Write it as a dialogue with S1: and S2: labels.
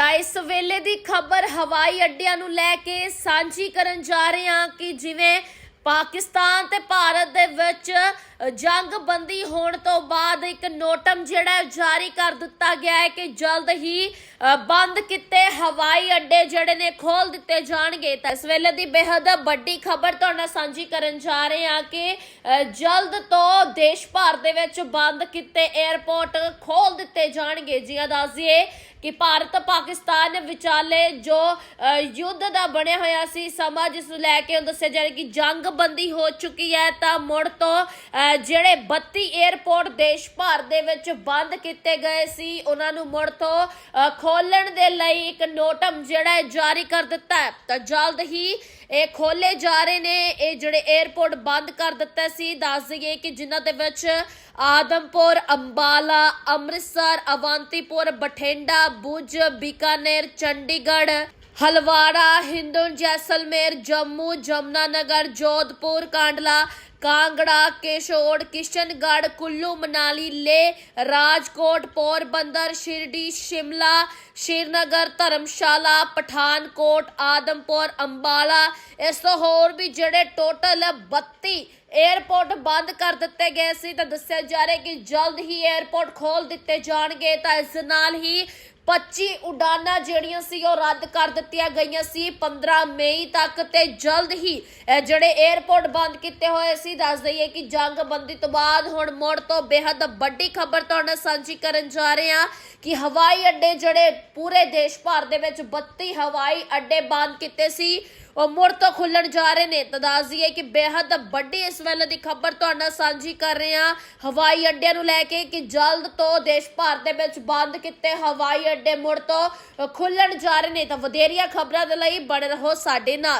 S1: ਤਾਂ ਇਸ ਵੇਲੇ ਦੀ ਖਬਰ ਹਵਾਈ ਅੱਡਿਆਂ ਨੂੰ ਲੈ ਕੇ ਸਾਂਝੀ ਕਰਨ ਜਾ ਰਹੇ ਹਾਂ ਕਿ ਜਿਵੇਂ ਪਾਕਿਸਤਾਨ ਤੇ ਭਾਰਤ ਦੇ ਵਿੱਚ ਜੰਗ ਬੰਦੀ ਹੋਣ ਤੋਂ ਬਾਅਦ ਇੱਕ ਨੋਟਮ ਜਿਹੜਾ ਜਾਰੀ ਕਰ ਦਿੱਤਾ ਗਿਆ ਹੈ ਕਿ ਜਲਦ ਹੀ ਬੰਦ ਕੀਤੇ ਹਵਾਈ ਅੱਡੇ ਜਿਹੜੇ ਨੇ ਖੋਲ ਦਿੱਤੇ ਜਾਣਗੇ। ਤਾਂ ਇਸ ਵੇਲੇ ਦੀ ਬੇहद ਵੱਡੀ ਖਬਰ ਤੁਹਾਡੇ ਸਾਂਝੀ ਕਰਨ ਜਾ ਰਹੇ ਹਾਂ ਕਿ ਜਲਦ ਤੋਂ ਦੇਸ਼ ਭਰ ਦੇ ਵਿੱਚ ਬੰਦ ਕੀਤੇ 에ਅਰਪੋਰਟ ਖੋਲ ਦਿੱਤੇ ਜਾਣਗੇ। ਜੀ ਆ ਦੱਸ ਦਈਏ ਕਿ ਭਾਰਤ ਪਾਕਿਸਤਾਨ ਵਿਚਾਲੇ ਜੋ ਯੁੱਧ ਦਾ ਬਣਿਆ ਹੋਇਆ ਸੀ ਸਮਾਂ ਜਿਸ ਨੂੰ ਲੈ ਕੇ ਹੁਣ ਦੱਸਿਆ ਜਾ ਰਿਹਾ ਕਿ ਜੰਗਬੰਦੀ ਹੋ ਚੁੱਕੀ ਹੈ ਤਾਂ ਮੁੜ ਤੋਂ ਜਿਹੜੇ 32 에ਅਰਪੋਰਟ ਦੇਸ਼ ਭਰ ਦੇ ਵਿੱਚ ਬੰਦ ਕੀਤੇ ਗਏ ਸੀ ਉਹਨਾਂ ਨੂੰ ਮੁੜ ਤੋਂ ਅ, ਖੋਲਣ ਦੇ ਲਈ ਇੱਕ ਨੋਟਮ ਜਿਹੜਾ ਹੈ ਜਾਰੀ ਕਰ ਦਿੱਤਾ ਹੈ। ਤਾਂ ਜਲਦ ਹੀ ਇਹ ਖੋਲੇ ਜਾ ਰਹੇ ਨੇ। ਇਹ ਜਿਹੜੇ 에ਅਰਪੋਰਟ ਬੰਦ ਕਰ ਦਿੱਤਾ ਸੀ, ਦੱਸ ਦਈਏ ਕਿ ਜਿਨ੍ਹਾਂ ਦੇ ਵਿੱਚ ਆਦਮਪੁਰ, ਅੰਬਾਲਾ, ਅੰਮ੍ਰਿਤਸਰ, ਅਵੰਤੀਪੁਰ, ਬਠਿੰਡਾ ਬੁੱਜ ਬੀਕਾਨੇਰ, ਚੰਡੀਗੜ੍ਹ ਹਲਵਾੜਾ ਹਿੰਦੁਨ ਜੈਸਲਮੇਰ, ਜੰਮੂ ਜਮਨਾਨਗਰ ਜੋਧਪੁਰ, ਕਾਂਡਲਾ, ਕਾਂਗੜਾ ਕੇਸ਼ੋੜ ਕਿਸ਼ਨਗੜ੍ਹ, ਕੁੱਲੂ, ਮਨਾਲੀ, ਲੇ, ਰਾਜਕੋਟ, ਪੋਰਬੰਦਰ, ਸ਼ਿਰਡੀ, ਸ਼ਿਮਲਾ, ਸ਼੍ਰੀਨਗਰ, ਧਰਮਸ਼ਾਲਾ, ਪਠਾਨਕੋਟ, ਆਦਮਪੁਰ, ਅੰਬਾਲਾ, ਇਸ ਤੋਂ ਹੋਰ ਵੀ ਜਿਹੜੇ ਟੋਟਲ 32 에ਅਰਪੋਰਟ ਬੰਦ ਕਰ ਦਿੱਤੇ ਗਏ ਸੀ, ਤਾਂ ਦੱਸਿਆ ਜਾ ਰਿਹਾ ਕਿ ਜਲਦ ਹੀ 에ਅਰਪੋਰਟ ਖੋਲ ਦਿੱਤੇ ਜਾਣਗੇ, ਤਾਂ ਇਸ ਨਾਲ ਹੀ 25 ਉਡਾਨਾਂ ਜਿਹੜੀਆਂ ਸੀ ਉਹ ਰੱਦ ਕਰ ਦਿੱਤੀਆਂ ਗਈਆਂ ਸੀ 15 ਮਈ ਤੱਕ ਤੇ ਜਲਦ ਹੀ ਜਿਹੜੇ 에어ਪੋਰਟ ਬੰਦ ਕੀਤੇ ਹੋਏ ਸੀ, ਦੱਸ ਦਈਏ ਕਿ ਜੰਗਬੰਦੀ ਤੋਂ ਬਾਅਦ ਹੁਣ ਮੋੜ ਤੋਂ ਬੇहद ਵੱਡੀ ਖਬਰ ਤੁਹਾਡੇ ਨਾਲ ਸਾਂਝੀ ਕਰਨ ਜਾ ਰਹੇ ਹਾਂ ਕਿ ਹਵਾਈ ਅੱਡੇ ਜਿਹੜੇ ਪੂਰੇ ਦੇਸ਼ ਭਰ ਦੇ ਵਿੱਚ 32 ਹਵਾਈ ਅੱਡੇ ਬੰਦ ਕੀਤੇ ਸੀ। ਉਹ ਮੁੜ ਤੋਂ ਖੁੱਲਣ ਜਾ ਰਹੇ ਨੇ। ਤਾਂ ਦੱਸ ਕਿ ਬੇਹੱਦ ਵੱਡੀ ਇਸ ਵੇਲੇ ਦੀ ਖਬਰ ਤੁਹਾਡੇ ਨਾਲ ਸਾਂਝੀ ਕਰ ਰਹੇ ਹਾਂ। ਹਵਾਈ ਅੱਡਿਆਂ ਨੂੰ ਲੈ ਕੇ ਕਿ ਜਲਦ ਤੋਂ ਦੇਸ਼ ਭਰ ਦੇ ਵਿੱਚ ਬੰਦ ਕੀਤੇ ਹਵਾਈ ਅੱਡੇ ਮੁੜ ਤੋਂ ਖੁੱਲਣ ਜਾ ਰਹੇ ਨੇ। ਤਾਂ ਵਧੇਰੀਆਂ ਖਬਰਾਂ ਦੇ ਲਈ ਬਣੇ ਰਹੋ ਸਾਡੇ ਨਾਲ।